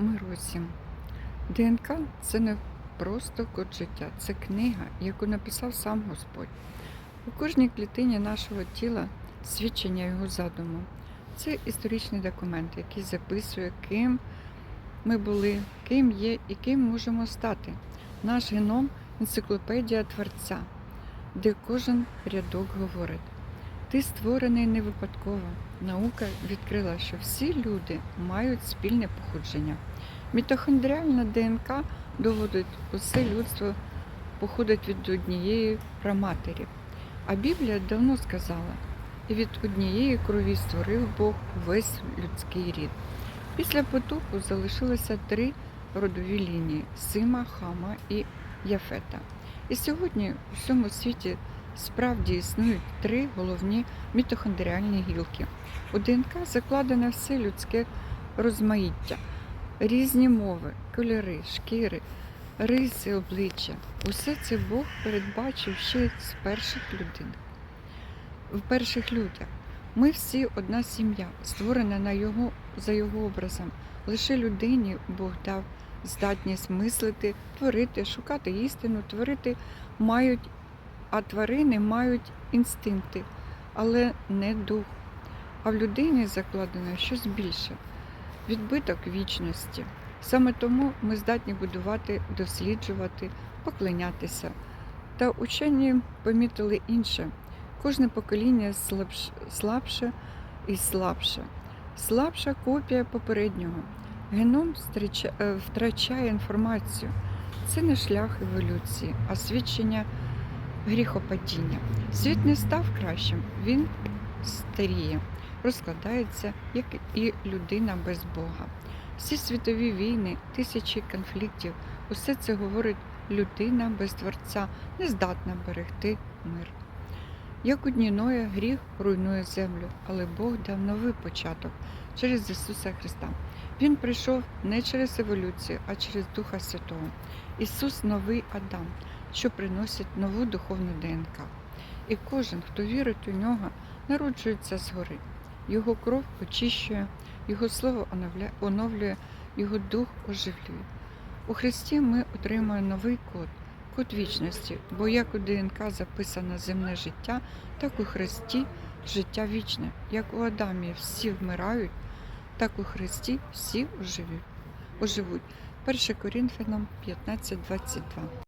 Миру усім. ДНК це не просто код життя, це книга, яку написав сам Господь. У кожній клітині нашого тіла свідчення його задуму. Це історичний документ, який записує, ким ми були, ким є і ким можемо стати. Наш геном енциклопедія Творця, де кожен рядок говорить. Ти створений не випадково. Наука відкрила, що всі люди мають спільне походження. Мітохондріальна ДНК доводить, усе людство походить від однієї праматері. А Біблія давно сказала, і від однієї крові створив Бог весь людський рід. Після потопу залишилося три родові лінії Сима, Хама і Яфета. І сьогодні у всьому світі справді існують три головні мітохондріальні гілки. У ДНК закладено все людське розмаїття, різні мови, кольори, шкіри, риси, обличчя. Усе це Бог передбачив ще з перших людей. В перших людях. Ми всі одна сім'я, створена на його, за його образом. Лише людині Бог дав здатність мислити, творити, шукати істину, творити мають, а тварини мають інстинкти, але не дух. А в людині закладено щось більше відбиток вічності. Саме тому ми здатні будувати, досліджувати, поклонятися. Та учені помітили інше. Кожне покоління слабш- слабше і слабше. Слабша копія попереднього. Геном е, втрачає інформацію. Це не шлях еволюції, а свідчення гріхопадіння. Світ не став кращим, він старіє, розкладається, як і людина без Бога. Всі світові війни, тисячі конфліктів, усе це говорить людина без Творця, не здатна берегти мир. Як у дні Ноя, гріх руйнує землю, але Бог дав новий початок через Ісуса Христа. Він прийшов не через еволюцію, а через Духа Святого. Ісус новий Адам, що приносить нову духовну ДНК. І кожен, хто вірить у нього, народжується згори. Його кров очищує, Його слово оновлює, Його дух оживлює. У Христі ми отримуємо новий код, код вічності, бо як у ДНК записано земне життя, так у Христі життя вічне. Як у Адамі всі вмирають, так у Христі всі оживуть. оживуть. 1 Корінфянам 15.22